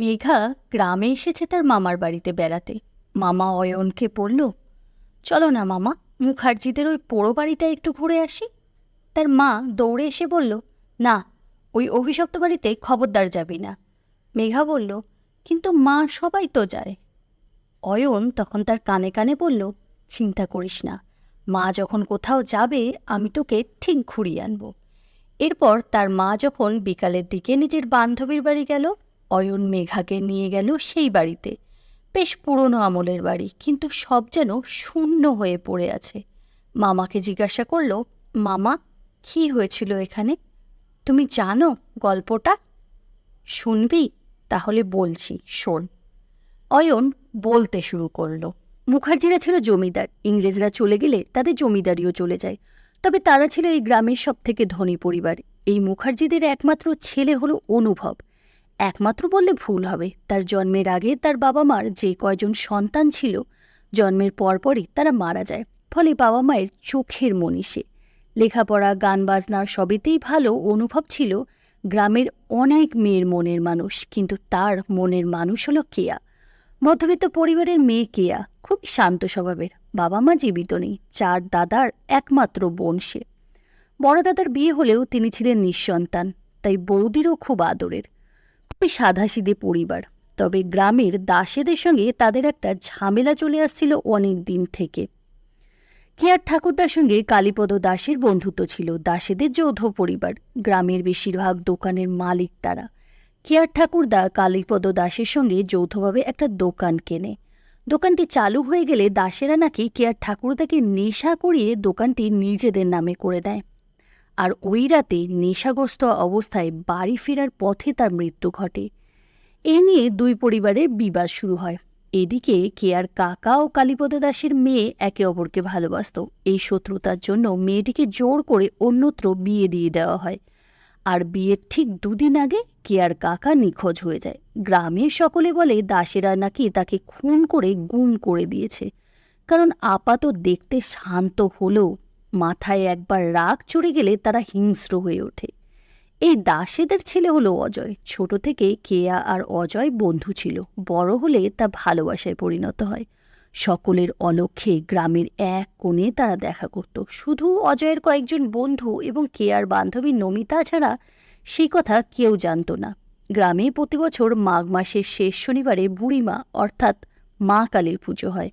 মেঘা গ্রামে এসেছে তার মামার বাড়িতে বেড়াতে। মামা অয়নকে বলল, চলো না মামা, মুখার্জিদের ওই পোড়ো বাড়িটা একটু ঘুরে আসি। তার মা দৌড়ে এসে বলল, না, ওই অভিশপ্ত বাড়িতে খবরদার যাবি না। মেঘা বলল, কিন্তু মা সবাই তো যায়। অয়ন তখন তার কানে কানে বলল, চিন্তা করিস না, মা যখন কোথাও যাবে, আমি তোকে ঠিক ঘুরিয়ে আনব। এরপর তার মা যখন বিকালের দিকে নিজের বান্ধবীর বাড়ি গেল অয়ন মেঘাকে নিয়ে গেল সেই বাড়িতে। বেশ পুরনো আমলের বাড়ি, কিন্তু সব যেন শূন্য হয়ে পড়ে আছে। মামাকে জিজ্ঞাসা করল, মামা, কী হয়েছিল এখানে? তুমি জানো গল্পটা? শুনবি, তাহলে বলছি, শোন। অয়ন বলতে শুরু করল, মুখার্জিরা ছিল জমিদার, ইংরেজরা চলে গেলে তাদের জমিদারিও চলে যায়। তবে তারা ছিল এই গ্রামের সব থেকে ধনী পরিবার। এই মুখার্জিদের একমাত্র ছেলে হলো অনুভব। একমাত্র বললে ভুল হবে। তার জন্মের আগে তার বাবা মার যে কয়জন সন্তান ছিল, জন্মের পরপরই তারা মারা যায়, ফলে বাবা মায়ের চোখের মনীষে। লেখাপড়া গান বাজনা সবেতেই ভালো অনুভব ছিল গ্রামের অনেক মেয়ের মনের মানুষ, কিন্তু তার মনের মানুষ হলো কেয়া। মধ্যবিত্ত পরিবারের মেয়ে কেয়া খুবই শান্ত স্বভাবের। বাবা মা জীবিত নেই, চার দাদার একমাত্র বোন সে। বড় দাদার বিয়ে হলেও তিনি ছিলেন নিঃসন্তান, তাই বৌদিরও খুব আদরের। খুবই সাধাসিধে পরিবার। তবে গ্রামের দাসেদের সঙ্গে তাদের একটা ঝামেলা চলে আসছিল অনেক দিন থেকে। কেয়ার ঠাকুরদার সঙ্গে কালীপদ দাসের বন্ধুত্ব ছিল? দাসেদের যৌথ পরিবার। গ্রামের বেশিরভাগ দোকানের মালিক তারা। কেয়ার ঠাকুরদা কালীপদ দাসের সঙ্গে যৌথভাবে একটা দোকান কেনে? দোকানটি চালু হয়ে গেলে দাসেরা নাকি কেয়ার ঠাকুরদাকে নেশা করিয়ে দোকানটি নিজেদের নামে করে দেয়। আর ওই রাতে নেশাগ্রস্ত অবস্থায় বাড়ি ফেরার পথে তার মৃত্যু ঘটে। এ নিয়ে দুই পরিবারের বিবাদ শুরু হয়। এদিকে কেয়ার কাকা ও কালীপদ দাসের মেয়ে একে অপরকে ভালোবাসত। এই শত্রুতার জন্য মেয়েটিকে জোর করে অন্যত্র বিয়ে দিয়ে দেওয়া হয়। আর বিয়ের ঠিক দুদিন আগে কেয়ার কাকা নিখোঁজ হয়ে যায়। গ্রামের সকলে বলে দাসেরা নাকি তাকে খুন করে গুম করে দিয়েছে। কারণ আপাত দেখতে শান্ত হলেও মাথায় একবার রাগ চড়ে গেলে তারা হিংস্র হয়ে ওঠে। এই দাসেদের ছেলে হলো অজয়। ছোট থেকে কেয়া আর অজয় বন্ধু ছিল। বড় হলে তা ভালোবাসায় পরিণত হয়। সকলের অলক্ষ্যে গ্রামের এক কোণে তারা দেখা করত। শুধু অজয়ের কয়েকজন বন্ধু এবং কেয়ার বান্ধবী নমিতা ছাড়া সেই কথা কেউ জানত না। গ্রামে প্রতি বছর মাঘ মাসের শেষ শনিবারে বুড়িমা অর্থাৎ মা কালীর পুজো হয়।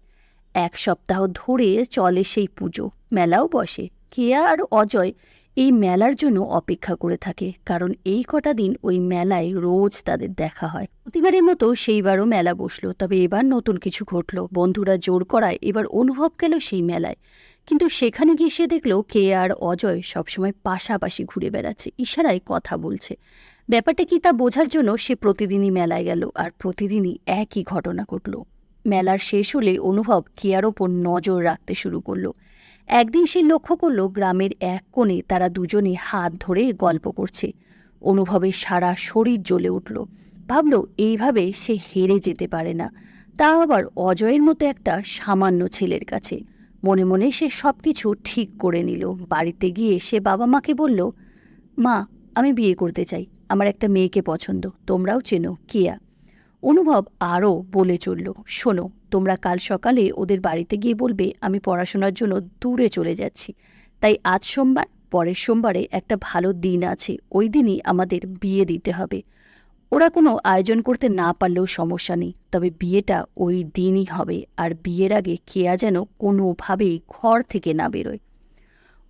এক সপ্তাহ ধরে চলে সেই পুজো, মেলাও বসে। কেয়া আর অজয় এই মেলার জন্য অপেক্ষা করে থাকে, কারণ এই কটা দিন ওই মেলায় রোজ তাদের দেখা হয়। প্রতিবারের মতো সেইবারও মেলা বসল, তবে এবার নতুন কিছু ঘটল। বন্ধুরা জোর করায় এবার অনুভব গেল সেই মেলায়। কিন্তু সেখানে গিয়ে সে দেখল কে আর অজয় সবসময় পাশাপাশি ঘুরে বেড়াচ্ছে, ইশারায় কথা বলছে। ব্যাপারটা কি তা বোঝার জন্য সে প্রতিদিনই মেলায় গেল, আর প্রতিদিনই একই ঘটনা ঘটল। মেলার শেষ হলে অনুভব কেয়ার ওপর নজর রাখতে শুরু করল। একদিন সে লক্ষ্য করল, গ্রামের এক কোণে তারা দুজনে হাত ধরে গল্প করছে। অনুভবের সারা শরীর জ্বলে উঠল। ভাবল, এইভাবে সে হেরে যেতে পারে না। তা আবার অজয়ের মতো একটা সামান্য ছেলের কাছে। মনে মনে সে সব কিছু ঠিক করে নিল। বাড়িতে গিয়ে সে বাবা মাকে বলল, মা, আমি বিয়ে করতে চাই। আমার একটা মেয়েকে পছন্দ। তোমরাও চেনো কিয়া। অনুভব আরও বলে চলল, শোনো, তোমরা কাল সকালে ওদের বাড়িতে গিয়ে বলবে, আমি পড়াশোনার জন্য দূরে চলে যাচ্ছি। তাই আজ সোমবার, পরের সোমবারে একটা ভালো দিন আছে, ওই দিনই আমাদের বিয়ে দিতে হবে। ওরা কোনো আয়োজন করতে না পারলেও সমস্যা নেই, তবে বিয়েটা ওই দিনই হবে, আর বিয়ের আগে কেয়া যেন কোনোভাবেই ঘর থেকে না বেরোয়।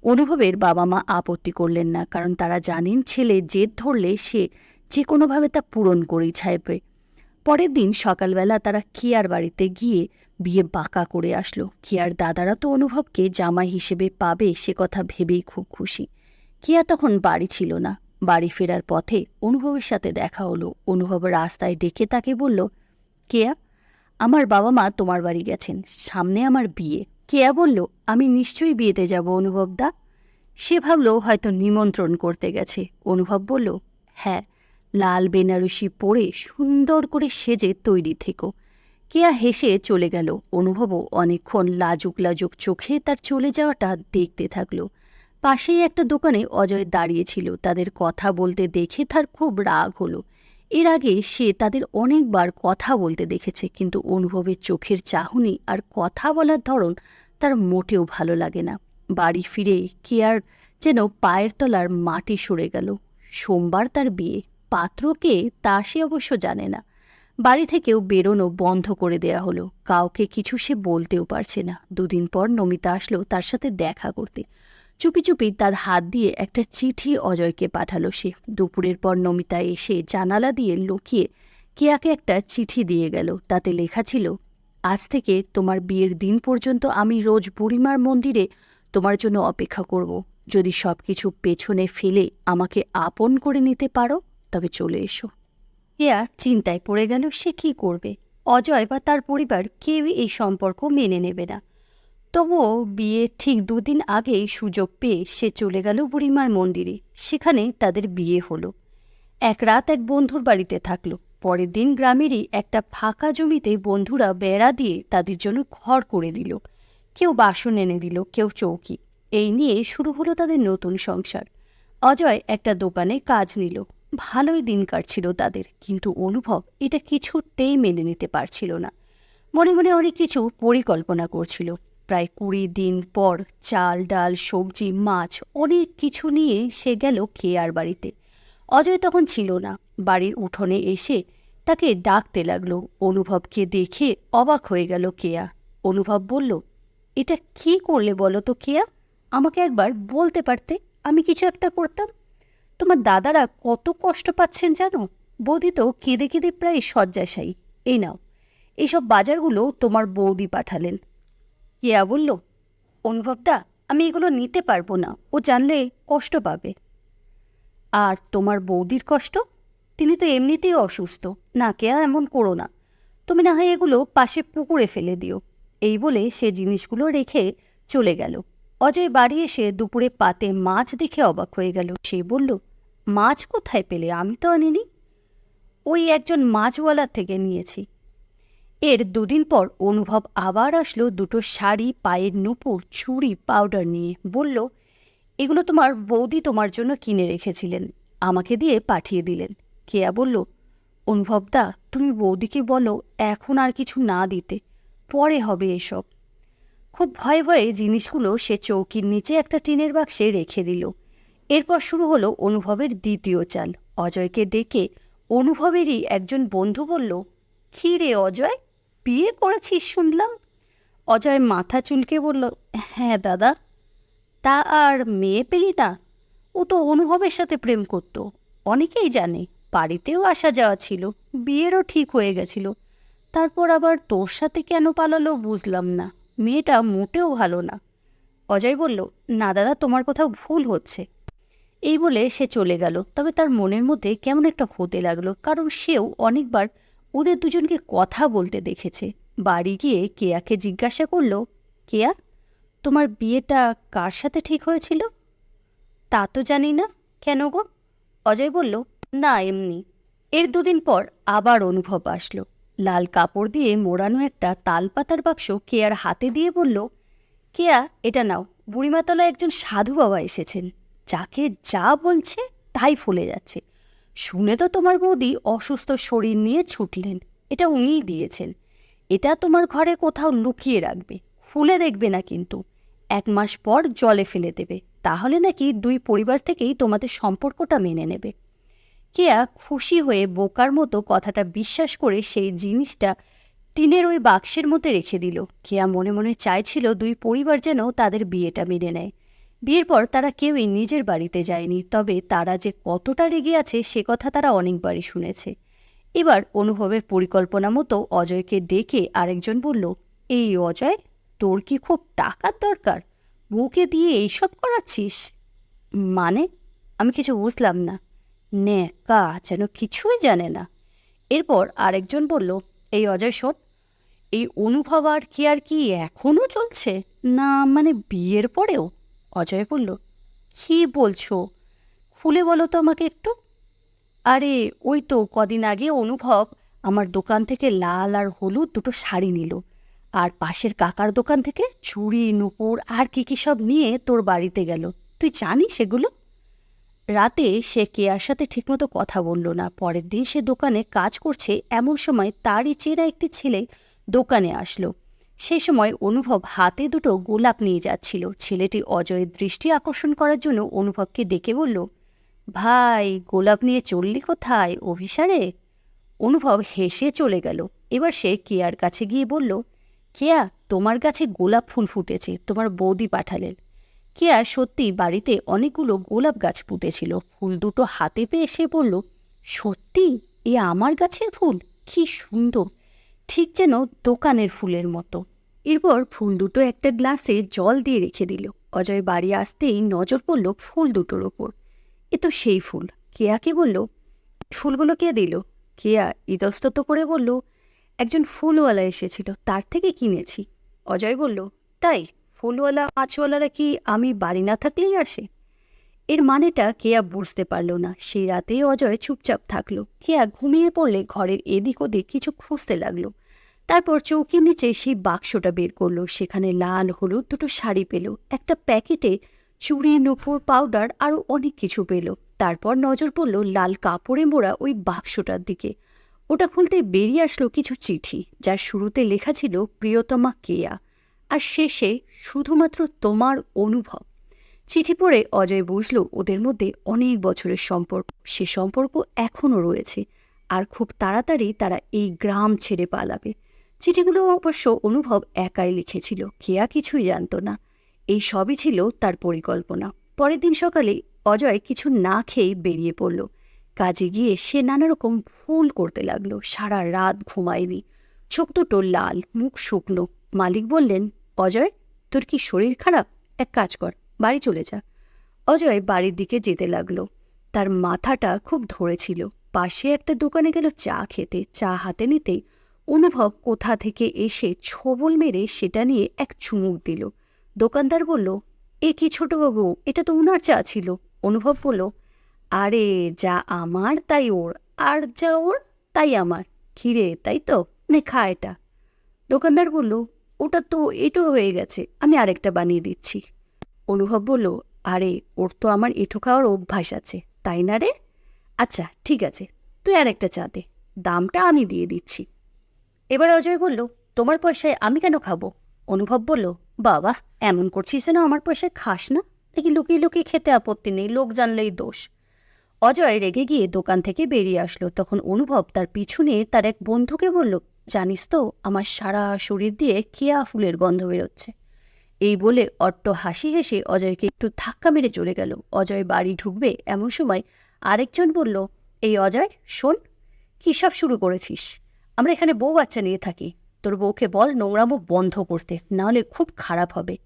অনুভবের বাবা মা আপত্তি করলেন না, কারণ তারা জানেন ছেলে জেদ ধরলে সে যে কোনোভাবে তা পূরণ করেই ছাইবে পরের দিন সকালবেলা তারা কিয়ার বাড়িতে গিয়ে বিয়ে বাঁকা করে আসলো। কিয়ার দাদারা তো অনুভবকে জামাই হিসেবে পাবে সে কথা ভেবেই খুব খুশি। কিয়া তখন বাড়ি ছিল না। বাড়ি ফেরার পথে অনুভবের সাথে দেখা হলো। অনুভব রাস্তায় ডেকে তাকে বলল, কেয়া, আমার বাবা মা তোমার বাড়ি গেছেন, সামনে আমার বিয়ে। কেয়া বলল, আমি নিশ্চয়ই বিয়েতে যাব অনুভবদা সে ভাবল, হয়তো নিমন্ত্রণ করতে গেছে। অনুভব বলল হ্যাঁ। লাল বেনারসি পরে সুন্দর করে সেজে তৈরি থেকো। কেয়া হেসে চলে গেল। অনুভবও অনেকক্ষণ লাজুক লাজুক চোখে তার চলে যাওয়াটা দেখতে থাকল। পাশেই একটা দোকানে অজয় দাঁড়িয়েছিল। তাদের কথা বলতে দেখে তার খুব রাগ হলো। এর আগে সে তাদের অনেকবার কথা বলতে দেখেছে, কিন্তু অনুভবের চোখের চাহনি আর কথা বলার ধরন তার মোটেও ভালো লাগে না। বাড়ি ফিরে কেয়ার যেন পায়ের তলার মাটি সরে গেল। সোমবার তার বিয়ে। পাত্রকে তা সে অবশ্য জানে না। বাড়ি থেকেও বেরোনো বন্ধ করে দেয়া হলো। কাউকে কিছু সে বলতেও পারছে না। দুদিন পর নমিতা আসলো তার সাথে দেখা করতে। চুপি চুপি তার হাত দিয়ে একটা চিঠি অজয়কে পাঠালো সে। দুপুরের পর নমিতা এসে জানালা দিয়ে লুকিয়ে কেয়াকে একটা চিঠি দিয়ে গেল। তাতে লেখা ছিল, আজ থেকে তোমার বিয়ের দিন পর্যন্ত আমি রোজ বুড়িমার মন্দিরে তোমার জন্য অপেক্ষা করব। যদি সব কিছু পেছনে ফেলে আমাকে আপন করে নিতে পারো তবে চলে এসো। কেয়া চিন্তায় পড়ে গেল সে কি করবে? অজয় বা তার পরিবার কেউই এই সম্পর্ক মেনে নেবে না। তবুও বিয়ে ঠিক দুদিন আগেই সুযোগ পেয়ে সে চলে গেল বুড়িমার মন্দিরে। সেখানে তাদের বিয়ে হলো। এক রাত এক বন্ধুর বাড়িতে থাকল। পরের দিন গ্রামেরই একটা ফাঁকা জমিতে বন্ধুরা বেড়া দিয়ে তাদের জন্য ঘর করে দিল। কেউ বাসন এনে দিল, কেউ চৌকি। এই নিয়ে শুরু হলো তাদের নতুন সংসার। অজয় একটা দোকানে কাজ নিল। ভালোই দিন কাটছিল তাদের, কিন্তু অনুভব এটা কিছুতেই মেনে নিতে পারছিল না। মনে মনে অনেক কিছু পরিকল্পনা করছিল। প্রায় কুড়ি দিন পর চাল, ডাল, সবজি, মাছ অনেক কিছু নিয়ে সে গেল কেয়ার বাড়িতে। অজয় তখন ছিল না। বাড়ির উঠোনে এসে তাকে ডাকতে লাগল। অনুভবকে দেখে অবাক হয়ে গেল কেয়া। অনুভব বলল, এটা কি করলে বলো তো কেয়া? আমাকে একবার বলতে পারতে আমি কিছু একটা করতাম? তোমার দাদারা কত কষ্ট পাচ্ছেন জানো? বৌদি তো কেঁদে কেঁদে প্রায় শয্যাশায়ী। এই নাও এইসব বাজারগুলো তোমার বৌদি পাঠালেন। কেয়া বলল, অনুভবদা, আমি এগুলো নিতে পারব না, ও জানলে কষ্ট পাবে। আর তোমার বৌদির কষ্ট? তিনি তো এমনিতেই অসুস্থ, না কেয়া এমন করো না। তুমি না হয় এগুলো পাশে পুকুরে ফেলে দিও। এই বলে সে জিনিসগুলো রেখে চলে গেল। অজয় বাড়ি এসে দুপুরে পাতে মাছ দেখে অবাক হয়ে গেল। সে বলল মাছ কোথায় পেলে? আমি তো আনিনি। ওই একজন মাছওয়ালার থেকে নিয়েছি। এর দুদিন পর অনুভব আবার আসলো দুটো শাড়ি, পায়ের নুপুর চুড়ি পাউডার নিয়ে। বলল, এগুলো তোমার বৌদি তোমার জন্য কিনে রেখেছিলেন। আমাকে দিয়ে পাঠিয়ে দিলেন। কেয়া বলল অনুভবদা তুমি বৌদিকে বলো, এখন আর কিছু না দিতে। পরে হবে এসব। খুব ভয়ে ভয়ে জিনিসগুলো সে চৌকির নিচে একটা টিনের বাক্সে রেখে দিল। এরপর শুরু হলো অনুভবের দ্বিতীয় চাল। অজয়কে ডেকে অনুভবেরই একজন বন্ধু বলল, কী রে অজয়, বিয়ে করেছিস শুনলাম? অজয় মাথা চুলকে বলল হ্যাঁ দাদা, তা আর মেয়ে পেলি না। ও তো অনুভবের সাথে প্রেম করত। অনেকেই জানে, বাড়িতেও আসা যাওয়া ছিল, বিয়েরও ঠিক হয়ে গেছিল। তারপর আবার তোর সাথে কেন পালালো বুঝলাম না। মেয়েটা মোটেও ভালো না। অজয় বলল, না দাদা, তোমার কোথাও ভুল হচ্ছে। এই বলে সে চলে গেল। তবে তার মনের মধ্যে কেমন একটা হতে লাগল, কারণ সেও অনেকবার ওদের দুজনকে কথা বলতে দেখেছে। বাড়ি গিয়ে কেয়াকে জিজ্ঞাসা করল, কেয়া, তোমার বিয়েটা কার সাথে ঠিক হয়েছিল? তা তো জানি না। কেন গো? অজয় বলল, না, এমনি। এর দুদিন পর আবার অনুভব আসলো। লাল কাপড় দিয়ে মোড়ানো একটা তালপাতার বাক্স কেয়ার হাতে দিয়ে বলল, কেয়া, এটা নাও। বুড়িমাতলা একজন সাধু বাবা এসেছেন। যাকে যা বলছে তাই ফলে যাচ্ছে। শুনে তো তোমার বৌদি অসুস্থ শরীর নিয়ে ছুটলেন, এটা উনিই দিয়েছেন। এটা তোমার ঘরে কোথাও লুকিয়ে রাখবে, খুলে দেখবে না কিন্তু। এক মাস পর জলে ফেলে দেবে, তাহলে নাকি দুই পরিবার থেকেই তোমাদের সম্পর্কটা মেনে নেবে। কেয়া খুশি হয়ে বোকার মতো কথাটা বিশ্বাস করে সেই জিনিসটা টিনের ওই বাক্সের মধ্যে রেখে দিল। কেয়া মনে মনে চাইছিল দুই পরিবার যেন তাদের বিয়েটা মেনে নেয়। বিয়ের পর তারা কেউই নিজের বাড়িতে যায়নি, তবে তারা যে কতটা রেগে আছে সে কথা তারা অনেকবারই শুনেছে। এবার অনুভবের পরিকল্পনা মতো অজয়কে ডেকে আরেকজন বলল, এই অজয়, তোর কি খুব টাকার দরকার? বউকে দিয়ে এইসব করাচ্ছিস? মানে? আমি কিছু বুঝলাম না। নে কা যেন কিছুই জানে না। এরপর আরেকজন বলল, এই অজয়, শোন, এই অনুভব আর কি আর কি এখনও চলছে? না মানে বিয়ের পরেও? অজয় বলল, কি বলছো? খুলে বলো তো আমাকে একটু। আরে, ওই তো কদিন আগে অনুভব আমার দোকান থেকে লাল আর হলুদ দুটো শাড়ি নিল, আর পাশের কাকার দোকান থেকে চুড়ি, নুপুর আর কি কি সব নিয়ে তোর বাড়িতে গেল। তুই জানিস সেগুলো রাতে সে কেয়ার সাথে ঠিকমতো কথা বলল না। পরের দিন সে দোকানে কাজ করছে, এমন সময় তারই চেনা একটি ছেলে দোকানে আসলো। সে সময় অনুভব হাতে দুটো গোলাপ নিয়ে যাচ্ছিল। ছেলেটি অজয়ের দৃষ্টি আকর্ষণ করার জন্য অনুভবকে ডেকে বলল, ভাই, গোলাপ নিয়ে চললি কোথায় অভিসারে? অনুভব হেসে চলে গেল। এবার সে কেয়ার কাছে গিয়ে বলল, কেয়া, তোমার গাছে গোলাপ ফুল ফুটেছে, তোমার বৌদি পাঠালেন। কেয়া সত্যি বাড়িতে অনেকগুলো গোলাপ গাছ পুঁতেছিল। ফুল দুটো হাতে পেয়ে সে বলল, সত্যি? এ আমার গাছের ফুল? কি সুন্দর! ঠিক যেন দোকানের ফুলের মতো। এরপর ফুল দুটো একটা গ্লাসে জল দিয়ে রেখে দিল। অজয় বাড়ি আসতেই নজর পড়ল ফুল দুটোর ওপর। এ তো সেই ফুল। কেয়াকে বলল। ফুলগুলো কে দিল? কেয়া ইতস্তত করে বলল। একজন ফুলওয়ালা এসেছিল, তার থেকে কিনেছি। অজয় বলল। তাই? ফুলওয়ালা, মাছওয়ালারা কি আমি বাড়ি না থাকলেই আসে? এর মানেটা কেয়া বুঝতে পারল না। সেই রাতে অজয় চুপচাপ থাকল। কেয়া ঘুমিয়ে পড়লে ঘরের এদিক ওদিক কিছু খুঁজতে লাগল। তারপর চৌকির নিচে সেই বাক্সটা বের করল। সেখানে লাল, হলুদ দুটো শাড়ি পেল। একটা প্যাকেটে চুড়ি, নুপুর, পাউডার আরও অনেক কিছু পেল। তারপর নজর পড়ল লাল কাপড়ে মোড়া ওই বাক্সটার দিকে। ওটা খুলতে বেরিয়ে আসলো কিছু চিঠি, যার শুরুতে লেখা ছিল, প্রিয়তমা কেয়া। আর শেষে, শুধুমাত্র তোমার অনুভব। চিঠি পড়ে অজয় বুঝল ওদের মধ্যে অনেক বছরের সম্পর্ক, সে সম্পর্ক এখনও রয়েছে। আর খুব তাড়াতাড়ি তারা এই গ্রাম ছেড়ে পালাবে। চিঠিগুলো অবশ্য অনুভব একাই লিখেছিল কেয়া কিছুই জানত না। এই সবই ছিল তার পরিকল্পনা। পরের দিন সকালে অজয় কিছু না খেয়েই বেরিয়ে পড়ল। কাজে গিয়ে সে নানা রকম ভুল করতে লাগল, সারা রাত ঘুমায়নি। চোখ দুটো লাল, মুখ শুকনো। মালিক বললেন, অজয়, তোর কি শরীর খারাপ? এক কাজ কর, বাড়ি চলে যা। অজয় বাড়ির দিকে যেতে লাগল। তার মাথাটা খুব ধরেছিল। পাশে একটা দোকানে গেল চা খেতে। চা হাতে নিতেই অনুভব কোথা থেকে এসে ছোবল মেরে সেটা নিয়ে এক চুমুক দিল। দোকানদার বলল, এ কি ছোটবাবু, এটা তো উনার চা ছিল। অনুভব বলল, আরে, যা আমার তাই ওর, আর যা ওর তাই আমার। খিরে তাই তো? নে, খা এটা। দোকানদার বলল, ওটা তো, এটো হয়ে গেছে, আমি আরেকটা বানিয়ে দিচ্ছি। অনুভব বলল, আরে, ওর তো আমার এঁঠো খাওয়ার অভ্যাস আছে, তাই না রে? আচ্ছা ঠিক আছে, তুই আর একটা চা দে, দামটা আমি দিয়ে দিচ্ছি। এবার অজয় বলল, তোমার পয়সায় আমি কেন খাব? অনুভব বলল, বাবা, এমন করছিস যেন আমার পয়সায় খাস না? দেখি লুকিয়ে লুকিয়ে খেতে আপত্তি নেই, লোক জানলেই দোষ? অজয় রেগে গিয়ে দোকান থেকে বেরিয়ে আসলো। তখন অনুভব তার পিছু নিয়ে তার এক বন্ধুকে বলল, জানিস তো, আমার সারা শরীর দিয়ে কেয়া ফুলের গন্ধ বেরোচ্ছে। এই বলে অট্ট হাসি হেসে অজয়কে একটু ধাক্কা মেরে চলে গেল। অজয় বাড়ি ঢুকবে এমন সময় আরেকজন বলল, এই অজয়, শোন, কী সব শুরু করেছিস? আমরা এখানে বউ বাচ্চা নিয়ে থাকি। তোর বউকে বল নোংরামো বন্ধ করতে, নাহলে খুব খারাপ হবে।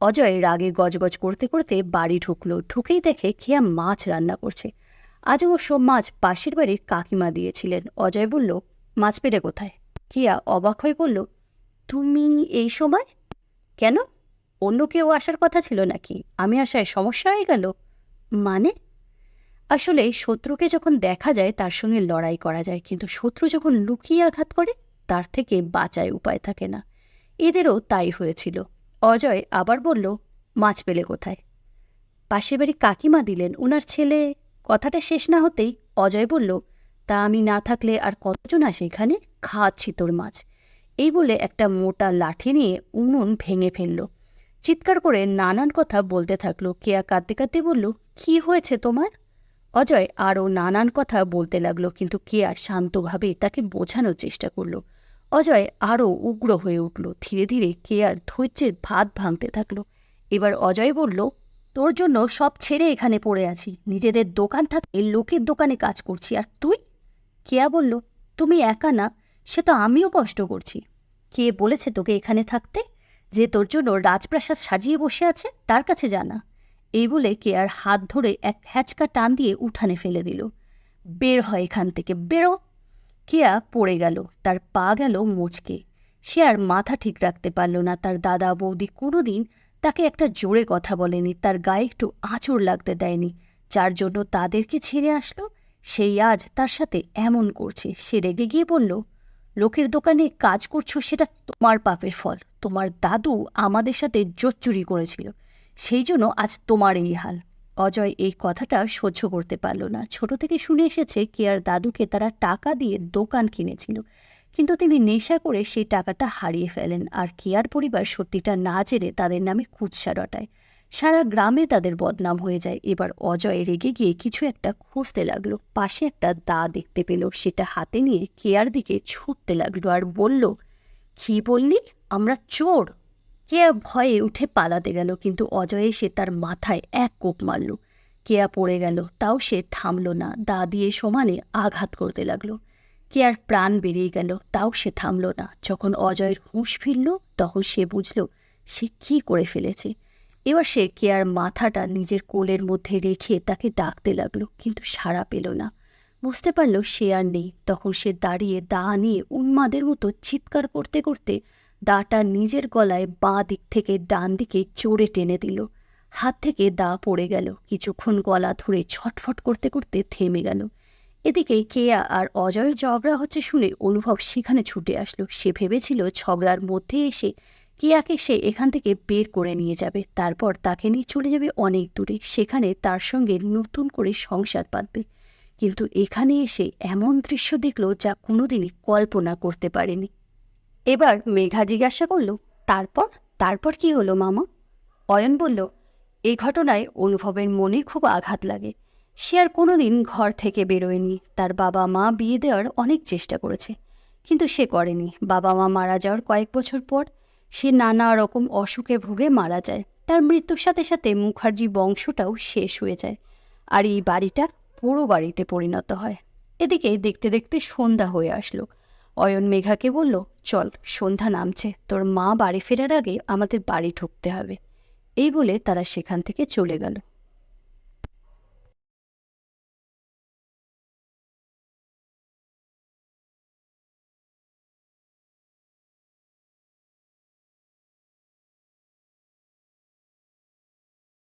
অজয় রাগে গজগজ করতে করতে বাড়ি ঢুকলো, ঢুকেই দেখে খেয়া মাছ রান্না করছে। আজ অবশ্য মাছ পাশের বাড়ির কাকিমা দিয়েছিলেন। অজয় বলল, মাছ পেলে কোথায়? কিয়া অবাক হয়ে বলল, তুমি এই সময়? কেন? অন্য কেউ আসার কথা ছিল নাকি? আমি আসায় সমস্যা হয়ে গেল? মানে? আসলে শত্রুকে যখন দেখা যায়, তার সঙ্গে লড়াই করা যায়। কিন্তু শত্রু যখন লুকিয়ে আঘাত করে, তার থেকে বাঁচায় উপায় থাকে না। এদেরও তাই হয়েছিল। অজয় আবার বলল, মাছ পেলে কোথায়? পাশের বাড়ি কাকিমা দিলেন, উনার ছেলে কথাটা শেষ না হতেই অজয় বলল, তা আমি না থাকলে আর কতজন আসে এখানে? খাওয়াচ্ছি তোর মাছ। এই বলে একটা মোটা লাঠি নিয়ে উনুন ভেঙে ফেলল। চিৎকার করে নানান কথা বলতে থাকল। কেয়া কাঁদতে কাঁদতে বলল, কি হয়েছে তোমার? অজয় আরও নানান কথা বলতে লাগল, কিন্তু কেয়া শান্তভাবে তাকে বোঝানোর চেষ্টা করল। অজয় আরও উগ্র হয়ে উঠল, ধীরে ধীরে কেয়ার ধৈর্যের ভাত ভাঙতে থাকল। এবার অজয় বলল, তোর জন্য সব ছেড়ে এখানে পড়ে আছি। নিজেদের দোকান থাকতে লোকের দোকানে কাজ করছি। আর তুই? কেয়া বলল, তুমি একা না, সে তো আমিও কষ্ট করছি। কে বলেছে তোকে এখানে থাকতে? যে তোর জন্য রাজপ্রাসাদ সাজিয়ে বসে আছে, তার কাছে জানা। এই বলে কেয়ার হাত ধরে এক হ্যাচকা টান দিয়ে উঠানে ফেলে দিল। বের হয় এখান থেকে, বেরো। কেয়া পড়ে গেল, তার পা গেল মোচকে। সে আর মাথা ঠিক রাখতে পারল না, তার দাদা বৌদি কোনোদিন তাকে একটা জোরে কথা বলেনি, তার গায়ে একটু আঁচড় লাগতে দেয়নি। যার জন্য তাদেরকে ছেড়ে আসলো, সেই আজ তার সাথে এমন করছে। সে রেগে গিয়ে বলল, লোকের দোকানে কাজ করছ, সেটা তোমার পাপের ফল। তোমার দাদু আমাদের সাথে জোচ্চুরি করেছিল। সেই জন্য আজ তোমার এই হাল। অজয় এই কথাটা সহ্য করতে পারল না। ছোট থেকে শুনে এসেছে কেয়ার দাদুকে তারা টাকা দিয়ে দোকান কিনেছিল। কিন্তু তিনি নেশা করে সেই টাকাটা হারিয়ে ফেলেন। আর কেয়ার পরিবার সত্যিটা না জেনে তাদের নামে কুৎসা রটায়। সারা গ্রামে তাদের বদনাম হয়ে যায়। এবার অজয় রেগে গিয়ে কিছু একটা খুঁজতে লাগল। পাশে একটা দা দেখতে পেল। সেটা হাতে নিয়ে কেয়ার দিকে ছুটতে লাগল আর বলল, কি বললি? আমরা চোর! কেয়া ভয়ে উঠে পালাতে গেল, কিন্তু অজয় এসে তার মাথায় এক কোপ মারল। কেয়া পড়ে গেল, তাও সে থামল না। দা দিয়ে সমানে আঘাত করতে লাগল। কেয়ার প্রাণ বেরিয়ে গেল, তাও সে থামল না। যখন অজয়ের হুঁশ ফিরল, তখন সে বুঝল, সে কি করে ফেলেছে। এবার সে কেয়ার মাথাটা নিজের কোলের মধ্যে রেখে তাকে ডাকতে লাগল, কিন্তু সাড়া পেল না। বুঝতে পারল সে আর নেই। তখন সে দাঁড়িয়ে দা নিয়ে উন্মাদের মতো চিৎকার করতে করতে দাটা নিজের গলায় বাঁ দিক থেকে ডান দিকে চড়ে টেনে দিল। হাত থেকে দা পড়ে গেল। কিছুক্ষণ গলা ধরে ছটফট করতে করতে থেমে গেল। এদিকে কেয়া আর অজয়ের ঝগড়া হচ্ছে শুনে অনুভব সেখানে ছুটে আসলো। সে ভেবেছিল ঝগড়ার মধ্যে এসে কেয়াকে সে এখান থেকে বের করে নিয়ে যাবে। তারপর তাকে নিয়ে চলে যাবে অনেক দূরে। সেখানে তার সঙ্গে নতুন করে সংসার পাতবে কিন্তু এখানে এসে এমন দৃশ্য দেখল যা কোনোদিনই কল্পনা করতে পারেনি। এবার মেঘা জিজ্ঞাসা করল, তারপর? তারপর কি হলো মামা? অয়ন বলল এই ঘটনায় অনুভবের মনে খুব আঘাত লাগে। সে আর কোনোদিন ঘর থেকে বেরোয়নি। তার বাবা মা বিয়ে দেওয়ার অনেক চেষ্টা করেছে। কিন্তু সে করেনি। বাবা মা মারা যাওয়ার কয়েক বছর পর সে নানা রকম অসুখে ভুগে মারা যায়। তার মৃত্যুর সাথে সাথে মুখার্জি বংশটাও শেষ হয়ে যায়। আর এই বাড়িটা পুরো বাড়িতে পরিণত হয়। এদিকে দেখতে দেখতে সন্ধ্যা হয়ে আসলো। অয়ন মেঘাকে বলল, চল, সন্ধ্যা নামছে। তোর মা বাড়ি ফেরার আগে আমাদের বাড়ি ঢুকতে হবে। এই বলে তারা সেখান থেকে চলে গেল।